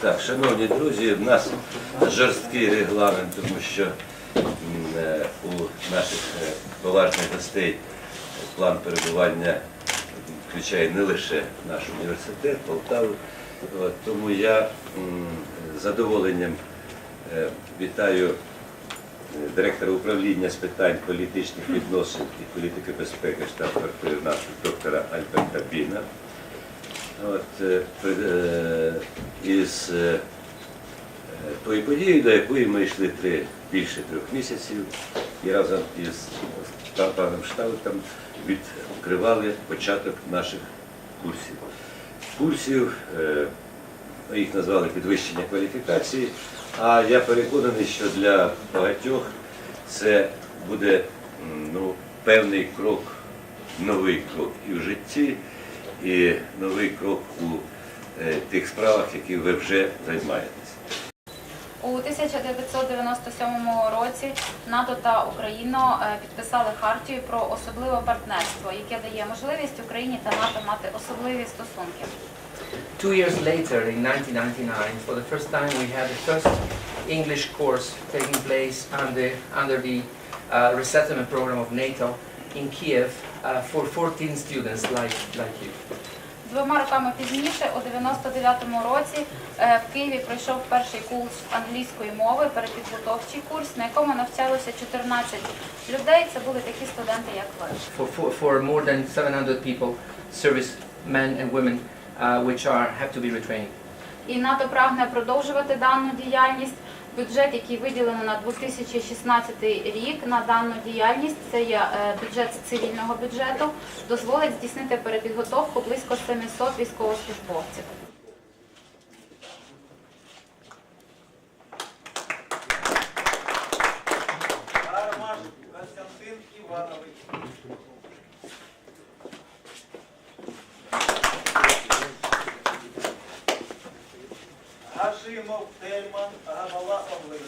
Так, шановні друзі, в нас жорсткий регламент, тому що е, у наших е, поважних гостей план перебування включає не лише наш університет, Полтаву. Тому я з задоволенням е, вітаю директора управління з питань політичних відносин і політики безпеки штаб-квартири доктора Альберта Біна. От, е, е, із е, тої події, до якої ми йшли три, більше трьох місяців, і разом із паном Штаутом відкривали початок наших курсів. Курсів, ми їх назвали підвищення кваліфікації, а я переконаний, що для багатьох це буде ну, певний крок, новий крок і в житті, і новий крок у е, тих справах, які ви вже займаєтесь. У 1997 році НАТО та Україна е, підписали хартію про особливе партнерство, яке дає можливість Україні та НАТО мати особливі стосунки. Two years later, in 1999, for the first time, we had the first English course taking place under, under the uh, resettlement program of NATO in Kiev uh, for 14 students like, like you. Двома роками пізніше, у 99-му році, е, в Києві пройшов перший курс англійської мови, перепідготовчий курс, на якому навчалося 14 людей. Це були такі студенти, як ви. For, for, for more than 700 people, service men and women, uh, which are, have to be retrained. І НАТО прагне продовжувати дану діяльність. Бюджет, який виділено на 2016 рік на дану діяльність, це є е, бюджет цивільного бюджету, дозволить здійснити перепідготовку близько 700 військовослужбовців. Армаш Константин Іванович. Гашимов Тельман Гамала Павлович.